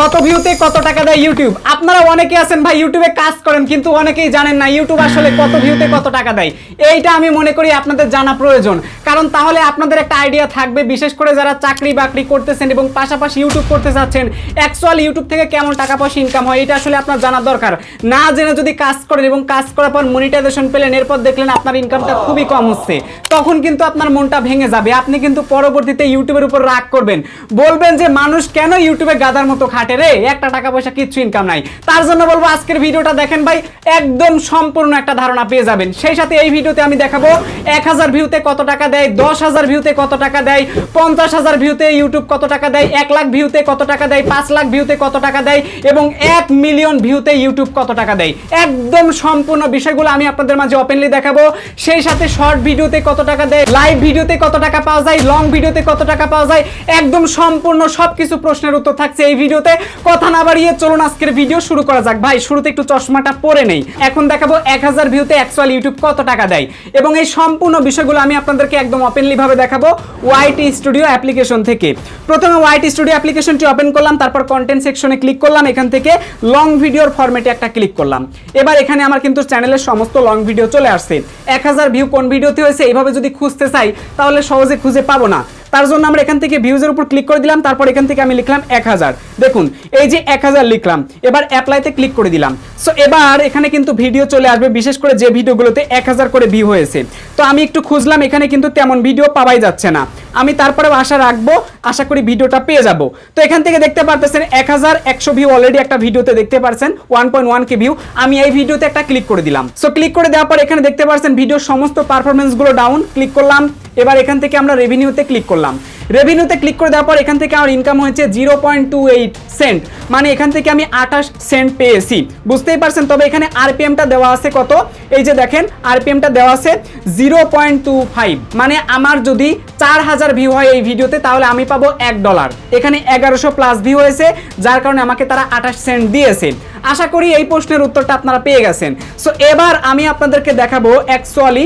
কত ভিউতে কত টাকা দেয় ইউটিউব আপনারা অনেকে আছেন ভাই ইউটিউবে কাজ করেন, কিন্তু অনেকেই জানেন না ইউটিউব আসলে কত ভিউতে কত টাকা দেয়। এইটা আমি মনে করি আপনাদের জানা প্রয়োজন। কারণ তাহলে আপনাদের একটা আইডিয়া থাকবে, বিশেষ করে যারা চাকরি বাকরি করতেছেন এবং পাশাপাশি ইউটিউব করতে চাচ্ছেন অ্যাকচুয়াল ইউটিউব থেকে কেমন টাকা পয়সা ইনকাম হয়, এটা আসলে আপনার জানা দরকার। না জেনে যদি কাজ করেন এবং কাজ করার পর মনিটাইজেশন পেলেন, এরপর দেখলেন আপনার ইনকামটা খুবই কম হচ্ছে, তখন কিন্তু আপনার মনটা ভেঙে যাবে। আপনি কিন্তু পরবর্তীতে ইউটিউবের উপর রাগ করবেন। বলবেন যে, মানুষ কেন ইউটিউবে গাদার মতো খাটে রে, একটা টাকা পয়সা কিচ্ছু ইনকাম নাই। তার জন্য বলব আজকের ভিডিওটা দেখেন ভাই, একদম সম্পূর্ণ একটা ধারণা পেয়ে যাবেন। সেই সাথে এই ভিডিওতে আমি দেখাবো, এক হাজার ভিউতে কত টাকা দেয়, দশ হাজার ভিউতে কত টাকা দেয়, পঞ্চাশ হাজার ভিউতে ইউটিউব কত টাকা দেয়, এক লাখ ভিউতে কত টাকা দেয়, পাঁচ লাখ ভিউতে কত টাকা দেয় এবং এক মিলিয়ন ভিউতে ইউটিউব কত টাকা দেয়। একদম সম্পূর্ণ বিষয়গুলো আমি আপনাদের মাঝে ওপেনলি দেখাবো। সেই সাথে শর্ট ভিডিওতে কত টাকা দেয় লাইভ ভিডিওতে কত টাকা পাওয়া যায় লং ভিডিওতে কত টাকা পাওয়া যায়, একদম সম্পূর্ণ সবকিছু প্রশ্নের উত্তর থাকছে এই ভিডিওতে। কথা না বাড়িয়ে চলুন আজকের ভিডিও শুরু করা যাক। ভাই, শুরুতে একটু চশমাটা পরে নেই। এখন দেখাবো এক হাজার ভিউতে অ্যাকচুয়াল ইউটিউব কত টাকা দেয়। এবং এই সম্পূর্ণ বিষয়গুলো আমি আপনাদেরকে একদম ওপেনলি ভাবে দেখাবো ওয়াইটি স্টুডিও অ্যাপ্লিকেশন থেকে। প্রথমে ওয়াইটি স্টুডিও অ্যাপ্লিকেশনটি ওপেন করলাম, তারপর কন্টেন্ট সেকশনে ক্লিক করলাম, এখান থেকে লং ভিডিওর ফরম্যাটে একটা ক্লিক করলাম। এবার এখানে আমার কিন্তু চ্যানেলের সমস্ত লং ভিডিও চলে আসছে। এক হাজার ভিউ কোন ভিডিওতে হয়েছে, এইভাবে যদি খুঁজতে চাই, তাহলে সহজে খুঁজে পাবো না। তার জন্য আমরা এখান থেকে ভিউজের উপর ক্লিক করে দিলাম, তারপর এখান থেকে আমি লিখলাম এক হাজার। দেখুন, এই যে এক হাজার লিখলাম, এবার অ্যাপ্লাইতে ক্লিক করে দিলাম। সো এবার এখানে কিন্তু ভিডিও চলে আসবে, বিশেষ করে যে ভিডিওগুলোতে এক হাজার করে ভিউ হয়েছে। তো আমি একটু খুঁজলাম, এখানে কিন্তু তেমন ভিডিও পাওয়াই যাচ্ছে না। আমি তারপরেও আশা রাখব আশা করি ভিডিওটা পেয়ে যাব। তো এখান থেকে দেখতে পারতেছেন এক হাজার একশো ভিউ অলরেডি একটা ভিডিওতে দেখতে পারছেন one point one K view আমি এই ভিডিওতে একটা ক্লিক করে দিলাম। সো ক্লিক করে দেওয়ার পর এখানে দেখতে পারছেন ভিডিওর সমস্ত পারফরমেন্সগুলো ডাউন ক্লিক করলাম, এবার এখান থেকে আমরা রেভিনিউতে ক্লিক করলাম। রেভিনিউতে ক্লিক করে দেওয়ার পর এখান থেকে আমার ইনকাম হয়েছে zero point two eight cent মানে এখান থেকে আমি আঠাশ সেন্ট পেয়েছি। বুঝতেই পারছেন? তবে এখানে আরপিএমটা দেওয়া আছে কত? এই যে দেখেন আরপিএমটা দেওয়া আছে জিরো পয়েন্ট টু ফাইভ মানে আমার যদি চার হাজার ভিউ হয় এই ভিডিওতে, তাহলে আমি পাবো এক ডলার এখানে এগারোশো প্লাস ভিউ হয়েছে, যার কারণে আমাকে তারা আঠাশ সেন্ট দিয়েছে। আশা করি এই প্রশ্নের উত্তরটা আপনারা পেয়ে গেছেন। সো এবার আমি আপনাদেরকে দেখাবো অ্যাকচুয়ালি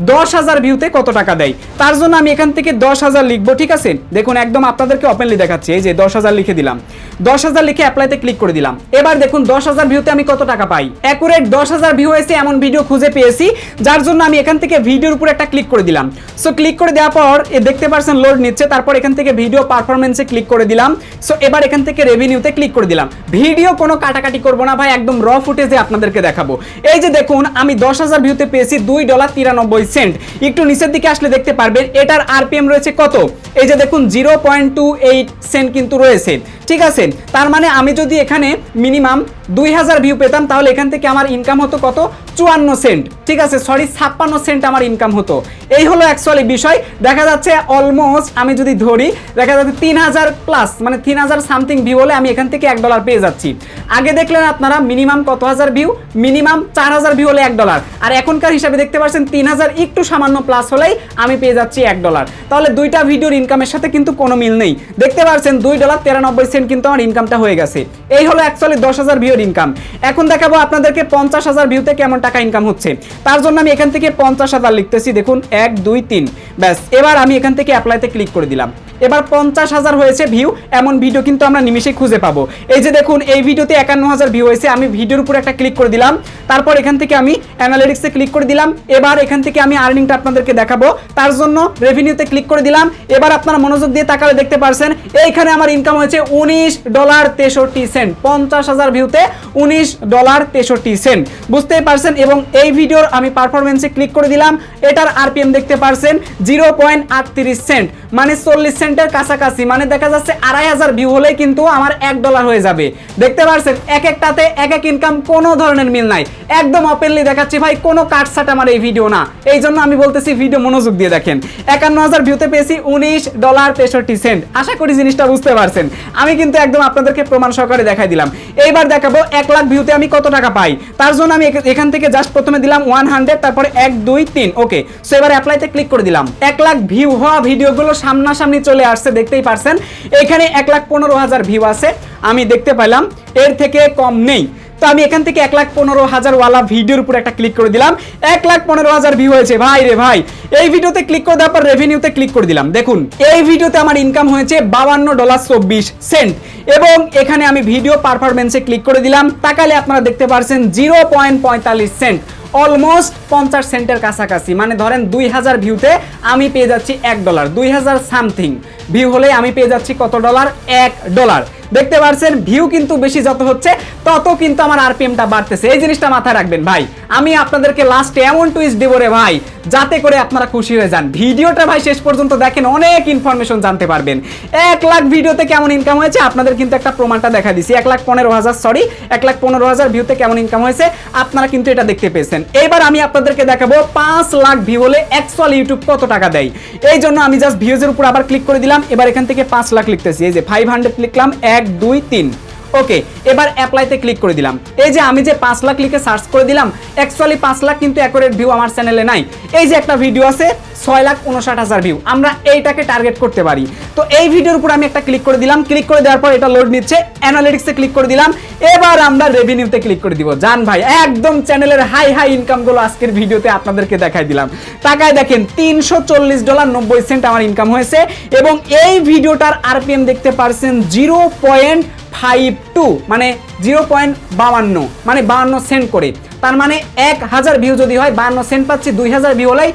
দশ হাজার ভিউতে কত টাকা দেয়? তার জন্য আমি এখান থেকে দশ হাজার লিখব, ঠিক আছে? দেখুন, একদম আপনাদেরকে ওপেনলি দেখাচ্ছি, এই যে দশ হাজার লিখে দিলাম। দশ হাজার লিখে অ্যাপ্লাইতে ক্লিক করে দিলাম। এবার দেখুন দশ হাজার ভিউতে আমি কত টাকা পাই। অ্যাকুরেট দশ হাজার ভিউ হয়েছে এমন ভিডিও খুঁজে পেয়েছি, যার জন্য আমি এখান থেকে ভিডিওর উপর একটা ক্লিক করে দিলাম। সো ক্লিক করে দেওয়ার পর দেখতে পারছেন লোড নিচ্ছে, তারপর এখান থেকে ভিডিও পারফরমেন্সে ক্লিক করে দিলাম। সো এবার এখান থেকে রেভিনিউতে ক্লিক করে দিলাম। ভিডিও কোনো কাটাকাটি করব না ভাই, একদম র ফুটেজে আপনাদেরকে দেখাবো। এই যে দেখুন, আমি দশ হাজার ভিউতে পেয়েছি দুই ডলার তিরানব্বই সেন্ট একটু নিচের দিকে আসলে দেখতে পারবেন, এটার আরপিএম রয়েছে কত? এই যে দেখুন zero point two eight cent কিন্তু রয়েছে। ঠিক আছে তার মানে আমি যদি এখানে মিনিমাম দুই হাজার ভিউ পেতাম, তাহলে এখান থেকে আমার ইনকাম হতো কত? চুয়ান্ন সেন্ট ঠিক আছে সরি ছাপ্পান্ন সেন্ট আমার ইনকাম হতো। এই হলো অ্যাকচুয়ালি বিষয়। দেখা যাচ্ছে অলমোস্ট আমি যদি ধরি, দেখা যাচ্ছে তিন হাজার প্লাস মানে তিন হাজার সামথিং ভিউ হলে আমি এখান থেকে এক ডলার পেয়ে যাচ্ছি। আগে দেখলেন আপনারা মিনিমাম কত হাজার ভিউ মিনিমাম চার হাজার ভিউ হলে এক ডলার আর এখনকার হিসাবে দেখতে পাচ্ছেন, তিন হাজার একটু সামান্য প্লাস হলেই আমি পেয়ে যাচ্ছি এক ডলার তাহলে দুইটা ভিডিওর ইনকামের সাথে কিন্তু কোনো মিল নেই। দেখতে পাচ্ছেন, দুই ডলার তেরানব্বই সেন্ট কিন্তু আমার ইনকামটা হয়ে গেছে। এই হলো অ্যাকচুয়ালি দশ হাজার ভিউর ইনকাম এখন দেখাবো আপনাদেরকে পঞ্চাশ হাজার ভিউতে কেমন টাকা ইনকাম হচ্ছে। তার জন্য আমি এখান থেকে পঞ্চাশ হাজার লিখতেছি, দেখুন, এক, দুই, তিন। ব্যাস, এবার আমি এখান থেকে অ্যাপ্লাইতে ক্লিক করে দিলাম। এবার পঞ্চাশ হাজার হয়েছে ভিউ এমন ভিডিও কিন্তু আমরা নিমিশে খুঁজে পাবো। এই যে দেখুন, এই ভিডিওতে একান্ন হাজার ভিউ হয়েছে, আমি ভিডিওর উপর একটা ক্লিক করে দিলাম। তারপর এখান থেকে আমি অ্যানালিটিক্সে ক্লিক করে দিলাম। এবার এখান থেকে আমি আর্নিংটা আপনাদেরকে দেখাবো। তার জন্য রেভিনিউতে ক্লিক করে দিলাম। এবার আপনারা মনোযোগ দিয়ে তাকালে দেখতে পারছেন, এইখানে আমার ইনকাম হয়েছে উনিশ ডলার তেষট্টি সেন্ট। পঞ্চাশ হাজার ভিউতে উনিশ ডলার তেষট্টি সেন্ট। বুঝতেই পারছেন? এবং এই ভিডিওর আমি পারফরমেন্সে ক্লিক করে দিলাম। এটার আরপিএম দেখতে পারছেন জিরো পয়েন্ট আটত্রিশ সেন্ট। মানে চল্লিশ সেন্টের কাছাকাছি। মানে দেখা যাচ্ছে আড়াই হাজার ভিউ হলেই কিন্তু আমার এক ডলার হয়ে যাবে। দেখতে পারছেন? এক একটাতে এক এক ইনকাম কোনো ধরনের মিল নাই। একদম ওপেনলি দেখাচ্ছি ভাই, কোনো কাটসাট আমার এই ভিডিও না। এই জন্য আমি বলতেছি ভিডিও মনোযোগ দিয়ে দেখেন। একান্ন হাজার ভিউতে পেয়েছি উনিশ ডলার তেষট্টি সেন্ট। আশা করি জিনিসটা বুঝতে পারছেন। আমি কিন্তু একদম আপনাদেরকে প্রমাণ সহকারে দেখাই দিলাম। এইবার দেখাবো এক লাখ ভিউতে আমি কত টাকা পাই? তার জন্য আমি এখান থেকে জাস্ট প্রথমে দিলাম ওয়ান হান্ড্রেড তারপরে এক, দুই, তিন ওকে সো এবার অ্যাপ্লাইতে ক্লিক করে দিলাম। এক লাখ ভিউ হওয়া ভিডিওগুলো সামনাসামনি চলে আসছে, দেখতেই পারছেন। এখানে এক লাখ পনেরো হাজার ভিউ আছে, আমি দেখতে পেলাম। এর থেকে কম নেই। তো আমি এখান থেকে এক লাখ পনেরো হাজার ওয়ালা ভিডিওর উপর একটা ক্লিক করে দিলাম। এক লাখ পনেরো হাজার ভিউ হয়েছে। ভাই রে ভাই, এই ভিডিওতে ক্লিক করে দেওয়ার পর রেভিনিউতে ক্লিক করে দিলাম। দেখুন, এই ভিডিওতে আমার ইনকাম হয়েছে বাবান্ন ডলার চব্বিশ সেন্ট এবং এখানে আমি ভিডিও পারফরমেন্সে ক্লিক করে দিলাম। তাকালে আপনারা দেখতে পারছেন জিরো পয়েন্ট পঁয়তাল্লিশ সেন্ট অলমোস্ট পঞ্চাশ সেন্টের কাছাকাছি। মানে ধরেন দুই হাজার ভিউতে আমি পেয়ে যাচ্ছি এক ডলার দুই হাজার সামথিং ভিউ হলে আমি পেয়ে যাচ্ছি কত ডলার এক ডলার দেখতে পারছেন ভিউ কিন্তু বেশি যত হচ্ছে, তত কিন্তু আমার আরপিএমটা বাড়তেছে। এই জিনিসটা মাথায় রাখবেন ভাই। আমি আপনাদেরকে লাস্টে এমন টুইস্ট দেবো রে ভাই, যাতে করে আপনারা খুশি হয়ে যান। ভিডিওটা ভাই শেষ পর্যন্ত দেখেন, অনেক ইনফরমেশন জানতে পারবেন। এক লাখ ভিডিওতে কেমন ইনকাম হয়েছে, আপনাদের কিন্তু একটা প্রমাণটা দেখা দিছি। এক লাখ পনেরো হাজার সরি এক লাখ পনেরো হাজার ভিউতে কেমন ইনকাম হয়েছে, আপনারা কিন্তু এটা দেখতে পেয়েছেন। এবার আমি আপনাদেরকে দেখাবো, পাঁচ লাখ ভিউ হলে অ্যাকচুয়াল ইউটিউব কত টাকা দেয়। এই জন্য আমি জাস্ট ভিউজের উপর আবার ক্লিক করে দিলাম, এবার এখান থেকে পাঁচ লাখ লিখতেছি। এই যে ফাইভ হান্ড্রেড লিখলাম, এক দুই, তিন। ওকে, এবার অ্যাপ্লাইতে ক্লিক করে দিলাম। এই যে আমি যে পাঁচ লাখ লিখে সার্চ করে দিলাম অ্যাকচুয়ালি পাঁচ লাখ কিন্তু অ্যাকোরেট ভিউ আমার চ্যানেলে নাই। এই যে একটা ভিডিও আছে ছয় লাখ উনষাট হাজার ভিউ আমরা এইটাকে টার্গেট করতে পারি। তো এই ভিডিওর উপর আমি একটা ক্লিক করে দিলাম। ক্লিক করে দেওয়ার পর এটা লোড নিচ্ছে। অ্যানালিটিক্সে ক্লিক করে দিলাম। এবার আমরা রেভিনিউতে ক্লিক করে দিব। জান ভাই, একদম চ্যানেলের হাই হাই ইনকামগুলো আজকের ভিডিওতে আপনাদেরকে দেখাই দিলাম। টাকায় দেখেন, তিনশো চল্লিশ ডলার নব্বই সেন্ট আমার ইনকাম হয়েছে এবং এই ভিডিওটার আরপিএম দেখতে পারছেন জিরো পয়েন্ট ফাইভ টু মানে জিরো পয়েন্ট বাউান্ন মানে বাউান্ন সেন্ট করে। তার মানে এক হাজার ভিউ যদি হয়, বান্ন সেন্ট পাচ্ছি, দুই হাজার ভিউ হলেই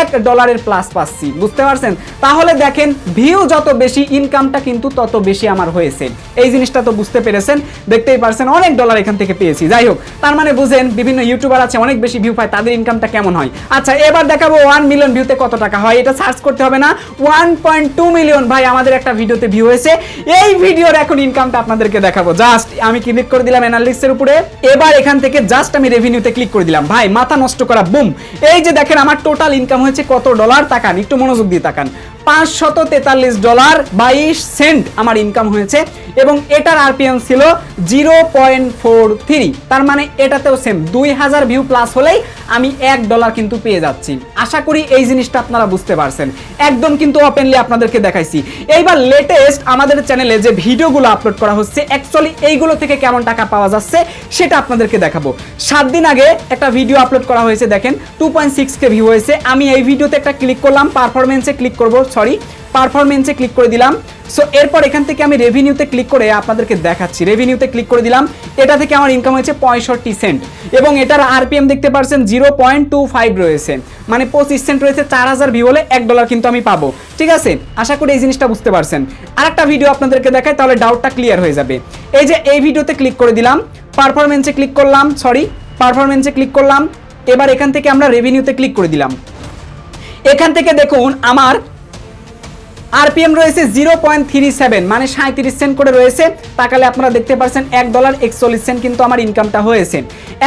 এক ডলারের প্লাস পাচ্ছি। বুঝতে পারছেন? তাহলে দেখেন ভিউ যত বেশি ইনকামটা কিন্তু তত বেশি আমার হয়েছে। এই জিনিসটা তো বুঝতে পেরেছেন? দেখতেই পারছেন, অনেক ডলার এখান থেকে পেয়েছি। যাই হোক, তার মানে বুঝেন, বিভিন্ন ইউটিউবার আছে, অনেক বেশি ভিউ পায়, তাদের ইনকামটা কেমন হয়? আচ্ছা এবার দেখাবো ওয়ান মিলিয়ন ভিউতে কত টাকা হয়। এটা সার্চ করতে হবে না। ওয়ান পয়েন্ট টু মিলিয়ন ভাই, আমাদের একটা ভিডিওতে ভিউ হয়েছে। এই ভিডিওর এখন ইনকামটা আপনাদেরকে দেখাবো। জাস্ট আমি ক্লিক করে দিলাম অ্যানালিস্টের উপরে। এবার এখান থেকে জাস্ট আমি রেভিনিউতে ক্লিক করে দিলাম। ভাই, মাথা নষ্ট করা, বুম। এই যে দেখেন, আমার টোটাল ইনকাম হয়েছে কত ডলার তাকান, একটু মনোযোগ দিয়ে তাকান। পাঁচশত তেতাল্লিশ ডলার বাইশ সেন্ট আমার ইনকাম হয়েছে এবং এটার আরপিএম ছিল জিরো পয়েন্ট ফোর থ্রি তার মানে এটাতেও সেম দুই হাজার ভিউ প্লাস হলেই আমি এক ডলার কিন্তু পেয়ে যাচ্ছি। আশা করি এই জিনিসটা আপনারা বুঝতে পারছেন। একদম কিন্তু ওপেনলি আপনাদেরকে দেখাইছি। এইবার লেটেস্ট আমাদের চ্যানেলে যে ভিডিওগুলো আপলোড করা হচ্ছে অ্যাকচুয়ালি এইগুলো থেকে কেমন টাকা পাওয়া যাচ্ছে সেটা আপনাদেরকে দেখাবো। সাত দিন আগে একটা ভিডিও আপলোড করা হয়েছে, দেখেন two point six K view হয়েছে। আমি এই ভিডিওতে একটা ক্লিক করলাম পারফরমেন্সে ক্লিক করব সরি পারফরমেন্সে ক্লিক করে দিলাম। সো এরপর এখান থেকে আমি রেভিনিউতে ক্লিক করে আপনাদেরকে দেখাচ্ছি। রেভিনিউতে ক্লিক করে দিলাম, এটা থেকে আমার ইনকাম হয়েছে পঁয়ষট্টি সেন্ট এবং এটার আরপিএম দেখতে পারছেন জিরো পয়েন্ট টু ফাইভ রয়েছে। মানে পঁচিশ সেন্ট রয়েছে, চার হাজার ভিউ হলে এক ডলার কিন্তু আমি পাবো। ঠিক আছে? আশা করি এই জিনিসটা বুঝতে পারছেন। আরেকটা ভিডিও আপনাদেরকে দেখায় তাহলে ডাউটটা ক্লিয়ার হয়ে যাবে। এই যে, এই ভিডিওতে ক্লিক করে দিলাম পারফরমেন্সে ক্লিক করলাম সরি পারফরমেন্সে ক্লিক করলাম, এবার এখান থেকে আমরা রেভিনিউতে ক্লিক করে দিলাম। এখান থেকে দেখুন, আমার আরপিএম রয়েছে জিরো পয়েন্ট থ্রি সেভেন মানে সাঁত্রিশ সেন্ট করে রয়েছে। তাকালে আপনারা দেখতে পাচ্ছেন এক ডলার একচল্লিশ সেন্ট কিন্তু আমার ইনকামটা হয়েছে।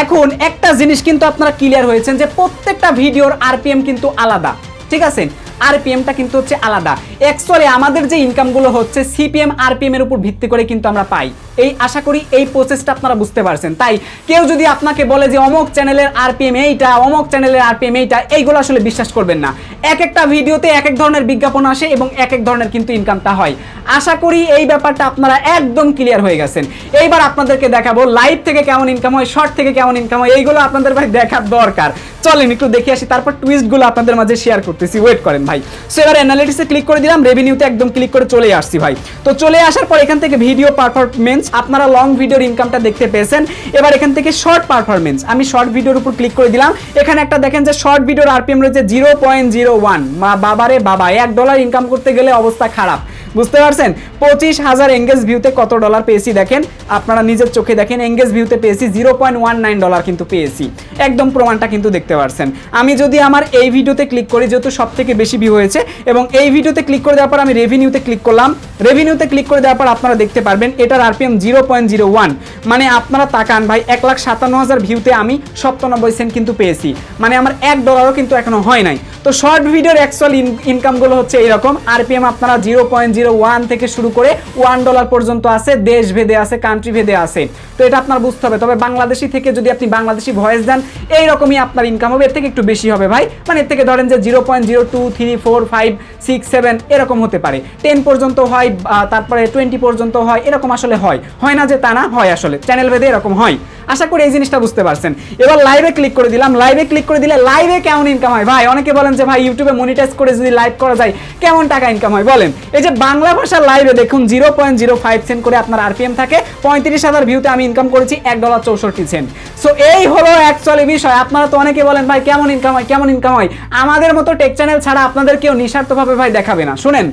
এখন একটা জিনিস কিন্তু আপনারা ক্লিয়ার হয়েছেন যে প্রত্যেকটা ভিডিওর আরপিএম কিন্তু আলাদা, ঠিক আছে? আরপিএমটা কিন্তু হচ্ছে আলাদা। অ্যাকচুয়ালি আমাদের যে ইনকামগুলো হচ্ছে সিপিএম আরপিএম এর উপর ভিত্তি করে কিন্তু আমরা পাই। এই আশা করি এই প্রসেসটা আপনারা বুঝতে পারছেন। তাই কেউ যদি আপনাকে বলে যে অমক চ্যানেলের আরপিএম এইটা, অমক চ্যানেলের আরপিএম এইটা, এইগুলো আসলে বিশ্বাস করবেন না। এক একটা ভিডিওতে এক এক ধরনের বিজ্ঞাপন আসে এবং এক এক ধরনের কিন্তু ইনকামটা হয়। আশা করি এই ব্যাপারটা আপনারা একদম ক্লিয়ার হয়ে গেছেন। এইবার আপনাদেরকে দেখাবো লাইভ থেকে কেমন ইনকাম হয় শর্ট থেকে কেমন ইনকাম হয়, এইগুলো আপনাদের ভাই দেখার দরকার। চলেন, একটু দেখে আসি। তারপর টুইস্টগুলো আপনাদের মাঝে শেয়ার করতেছি। ওয়েট করেন ভাই। সো এবার অ্যানালিটিক্সে ক্লিক করে দিলাম রেভিনিউতে একদম ক্লিক করে চলে আসছি ভাই। তো চলে আসার পর এখান থেকে ভিডিও পারফরমেন্স আপনারা লং ভিডিওর ইনকামটা দেখতে পেয়েছেন। এবার এখান থেকে শর্ট পারফরমেন্স আমি শর্ট ভিডিওর উপর ক্লিক করে দিলাম। এখানে একটা দেখেন যে শর্ট ভিডিওর আরপিএম রয়েছে জিরো পয়েন্ট জিরো ওয়ান বাবারে বাবা, এক ডলার ইনকাম করতে গেলে অবস্থা খারাপ। বুঝতে পারছেন? পঁচিশ হাজার এঙ্গেজ ভিউতে কত ডলার পেয়েছি দেখেন? আপনারা নিজের চোখে দেখেন এঙ্গেজ ভিউতে পেয়েছি zero point one nine dollar কিন্তু পেয়েছি। একদম প্রমাণটা কিন্তু দেখতে পারছেন। আমি যদি আমার এই ভিডিওতে ক্লিক করি, যেহেতু সব থেকে বেশি ভিউ হয়েছে, এবং এই ভিডিওতে ক্লিক করে দেওয়ার পর আমি রেভিনিউতে ক্লিক করলাম রেভিনিউতে ক্লিক করে দেওয়ার পর আপনারা দেখতে পারবেন, এটার RPM zero point zero one মানে আপনারা তাকান ভাই, এক লাখ সাতান্ন হাজার ভিউতে আমি সপ্তানব্বই সেন্ট কিন্তু পেয়েছি। মানে আমার এক ডলারও কিন্তু এখনও হয় নাই। তো শর্ট ভিডিওর অ্যাকচুয়াল ইনকামগুলো হচ্ছে এরকম আরপিএম আপনারা জিরো পয়েন্ট ওয়ান থেকে শুরু করে ওয়ান ডলার পর্যন্ত আছে দেশ ভেদে আছে কান্ট্রি ভেদে আছে। তো এটা আপনার বুঝতে হবে। তবে বাংলাদেশি থেকে যদি আপনি বাংলাদেশি ভয়েস দেন, এইরকমই আপনার ইনকাম হবে। এর থেকে একটু বেশি হবে ভাই। মানে এর থেকে ধরেন যে zero point zero two three four five six seven এরকম হতে পারে। টেন পর্যন্ত হয় তারপরে টোয়েন্টি পর্যন্ত হয়, এরকম আসলে হয়। হয় না যে তা না, হয় আসলে। চ্যানেল ভেদে এরকম হয়। আশা করি এই জিনিসটা বুঝতে পারছেন। এবার লাইভে ক্লিক করে দিলাম। লাইভে ক্লিক করে দিলে লাইভে কেমন ইনকাম হয়? ভাই, অনেকে বলেন যে, ভাই ইউটিউবে মনিটাইজ করে যদি লাইভ করা যায়, কেমন টাকা ইনকাম হয়? বলেন, এই যে বাংলা ভাষার লাইভে দেখুন zero point zero five cent করে আপনার আরপিএম থাকে। পঁয়ত্রিশ হাজার ভিউতে আমি ইনকাম করেছি, এক ডলার চৌষট্টি সেন্ট সো এই হলো অ্যাকচুয়ালি বিষয়। আপনারা তো অনেকে বলেন, ভাই, কেমন ইনকাম হয়? কেমন ইনকাম হয়? আমাদের মতো টেক চ্যানেল ছাড়া আপনাদের কেউ নিঃস্বার্থভাবে, ভাই, দেখাবে না। শুনেন,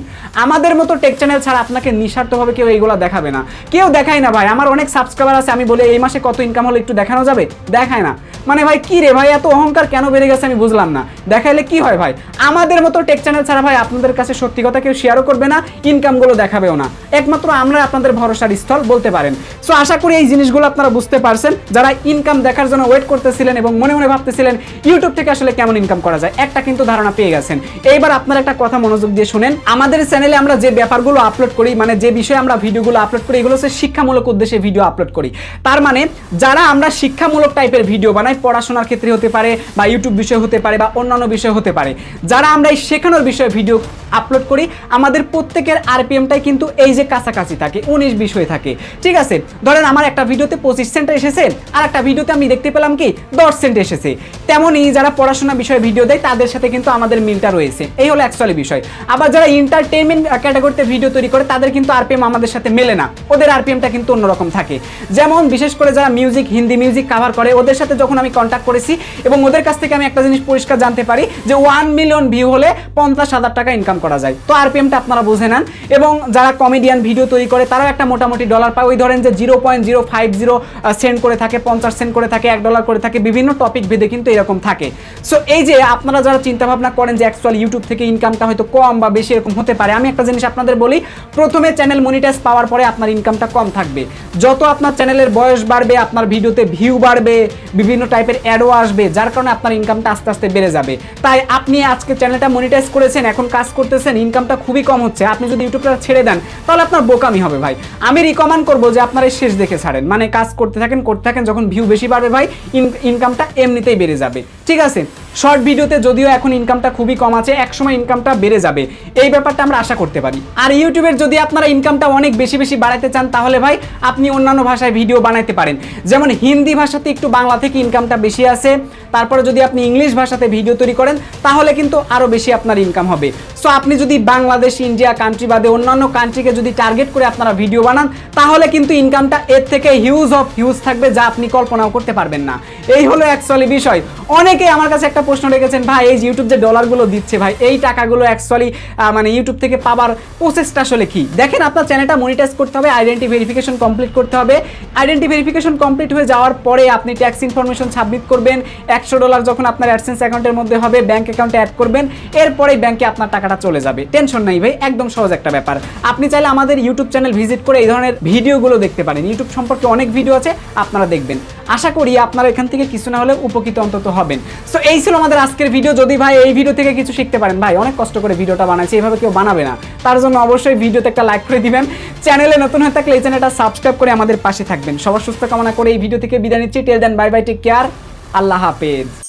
আমাদের মতো টেক চ্যানেল ছাড়া আপনাকে নিঃস্বার্থভাবে কেউ এইগুলো দেখাবে না। কেউ দেখায় না, ভাই। আমার অনেক সাবস্ক্রাইবার আছে, আমি বলি, এই মাসে কত ইনকাম হলো একটু দেখানো যাবে? দেখায় না। মানে ভাই, কি রে ভাই, এত অহংকার কেন বেড়ে গেছে আমি বুঝলাম না। দেখাইলে কি হয় ভাই? আমাদের মতো টেক চ্যানেল ছাড়া ভাই আপনাদের কাছে সত্যি কথা কেউ শেয়ারও করবে না ইনকামগুলো দেখাবেও না। একমাত্র আমরা আপনাদের ভরসার স্থল বলতে পারেন। সো আশা করি এই জিনিসগুলো আপনারা বুঝতে পারছেন। যারা ইনকাম দেখার জন্য ওয়েট করতেছিলেন এবং মনে মনে ভাবতেছিলেন ইউটিউব থেকে আসলে কেমন ইনকাম করা যায়, একটা কিন্তু ধারণা পেয়ে গেছেন। এইবার আপনার একটা কথা মনোযোগ দিয়ে শুনেন। আমাদের চ্যানেলে আমরা যে ব্যাপারগুলো আপলোড করি মানে যে বিষয়ে আমরা ভিডিওগুলো আপলোড করি, এগুলো হচ্ছে শিক্ষামূলক উদ্দেশ্যে ভিডিও আপলোড করি। তার মানে যারা আমরা শিক্ষামূলক টাইপের ভিডিও বানাই, পড়াশোনার ক্ষেত্রে হতে পারে বা ইউটিউব বিষয় হতে পারে বা অন্যান্য বিষয় হতে পারে। যারা আমরা এই শেখানোর বিষয়ে ভিডিও আপলোড করি, আমাদের প্রত্যেকের আরপিএমটাই কিন্তু এই যে কাছাকাছি থাকে, উনিশ বিশ থাকে। ঠিক আছে? ধরেন আমার একটা ভিডিওতে পঁচিশ সেন্ট এসেছে, আর একটা ভিডিওতে আমি দেখতে পেলাম কি, দশ সেন্ট এসেছে। তেমনই যারা পড়াশোনা বিষয়ে ভিডিও দেয়, তাদের সাথে কিন্তু আমাদের মিলটা রয়েছে। এই হলো অ্যাকচুয়ালি বিষয়। আবার যারা এন্টারটেনমেন্ট ক্যাটাগরিতে ভিডিও তৈরি করে, তাদের কিন্তু আরপিএম আমাদের সাথে মেলে না। ওদের আরপিএমটা কিন্তু অন্যরকম থাকে। যেমন বিশেষ করে যারা মিউজিক হিন্দি মিউজিক কাভার করে। ওদের সাথে যখন আমি কন্ট্যাক্ট করেছি এবং ওদের কাছ থেকে আমি একটা জিনিস পরিষ্কার জানতে পারি যে ওয়ান মিলিয়ন ভিউ হলে পঞ্চাশ হাজার টাকা ইনকাম করা যায়। তো আরপিএমটা আপনারা বুঝে নেন এবং যারা কমেডিয়ান ভিডিও তৈরি করে, তারাও একটা মোটামুটি ডলার পায়। ওই ধরেন যে zero point zero five zero cent করে থাকে, পঞ্চাশ সেন্ট করে থাকে, এক ডলার করে থাকে, বিভিন্ন টপিক ভেদে কিন্তু এরকম থাকে। সো এই যে আপনারা যারা চিন্তা ভাবনা করেন যে অ্যাকচুয়ালি ইউটিউব থেকে ইনকামটা হয়তো কম বা বেশি এরকম হতে পারে, আমি একটা জিনিস আপনাদের বলি, প্রথমে চ্যানেল মনিটাইজ পাওয়ার পরে আপনার ইনকামটা কম থাকবে। যত আপনার চ্যানেলের বয়স বাড়বে, আপনার ভিডিওতে ভিউ বাড়বে, বিভিন্ন টাইপের অ্যাডও আসবে, যার কারণে আপনার ইনকামটা আস্তে আস্তে বেড়ে যাবে। তাই আপনি আজকে চ্যানেলটা মনিটাইজ করেছেন, এখন কাজ করতেছেন ইনকামটা খুবই কম হচ্ছে, আপনি যদি ইউটিউবটা ছেড়ে দেন, তাহলে আপনার বোকামি হবে ভাই। আমি রিকমেন্ড করব যে আপনারা শেষ দেখে ছাড়েন মানে কাজ করতে থাকেন করতে থাকেন, যখন ভিউ বেশি বাড়বে ভাই ইনকামটা এমনিতেই বেড়ে যাবে। ঠিক আছে? শর্ট ভিডিওতে যদিও এখন ইনকামটা খুবই কম আছে, একসময় ইনকামটা বেড়ে যাবে। এই ব্যাপারটা আমরা আশা করতে পারি। আর ইউটিউবের যদি আপনারা ইনকামটা অনেক বেশি বেশি বাড়াতে চান, তাহলে ভাই, আপনি অন্যান্য ভাষায় ভিডিও বানাইতে পারেন। যেমন হিন্দি ভাষাতে একটু বাংলা থেকে ইনকামটা বেশি আছে তারপরে যদি আপনি ইংলিশ ভাষাতে ভিডিও তৈরি করেন, তাহলে কিন্তু আরও বেশি আপনার ইনকাম হবে। সো আপনি যদি বাংলাদেশ ইন্ডিয়া কান্ট্রি বাদে অন্যান্য কান্ট্রিকে যদি টার্গেট করে আপনারা ভিডিও বানান, তাহলে কিন্তু ইনকামটা এর থেকে হিউজ অফ হিউজ থাকবে যা আপনি কল্পনাও করতে পারবেন না। এই হলো অ্যাকচুয়ালি বিষয়। অনেকে আমার কাছে একটা প্রশ্ন রেখেছেন, ভাই, এই ইউটিউব যে ডলারগুলো দিচ্ছে, ভাই, এই টাকাগুলো অ্যাকচুয়ালি মানে ইউটিউব থেকে পাবার প্রসেসটা আসলে কি? দেখেন, আপনার চ্যানেলটা মনিটাইজ করতে হবে আইডেন্টি ভেরিফিকেশন কমপ্লিট করতে হবে। আইডেন্টি ভেরিফিকেশন কমপ্লিট হয়ে যাওয়ার পরে আপনি ট্যাক্স ইনফরমেশন সাবমিট করবেন একশো ডলার যখন আপনার অ্যাডসেন্স অ্যাকাউন্টের মধ্যে হবে ব্যাঙ্ক অ্যাকাউন্টে অ্যাড করবেন, এরপরেই ব্যাঙ্কে আপনার টাকাটা চলে যাবে। টেনশন নাই ভাই, একদম সহজ একটা ব্যাপার। আপনি চাইলে আমাদের ইউটিউব চ্যানেল ভিজিট করে এই ধরনের ভিডিওগুলো দেখতে পারেন। ইউটিউব সম্পর্কে অনেক ভিডিও আছে, আপনারা দেখবেন। আশা করি আপনারা এখান থেকে কিছু না হলে উপকৃত অন্তত হবেন। সো এই ছিল আমাদের আজকের ভিডিও যদি ভাই এই ভিডিও থেকে কিছু শিখতে পারেন, ভাই অনেক কষ্ট করে ভিডিওটা বানাইছি এইভাবে কেউ বানাবে না। তার জন্য অবশ্যই ভিডিওতে একটা লাইক করে দিবেন। চ্যানেলে নতুন হয়ে থাকলে এই চ্যানেলটা সাবস্ক্রাইব করে আমাদের পাশে থাকবেন। সবার সুস্থ কামনা করে এই ভিডিও থেকে বিদায় নিচ্ছি। Tell then bye bye take care Allah হাফেজ।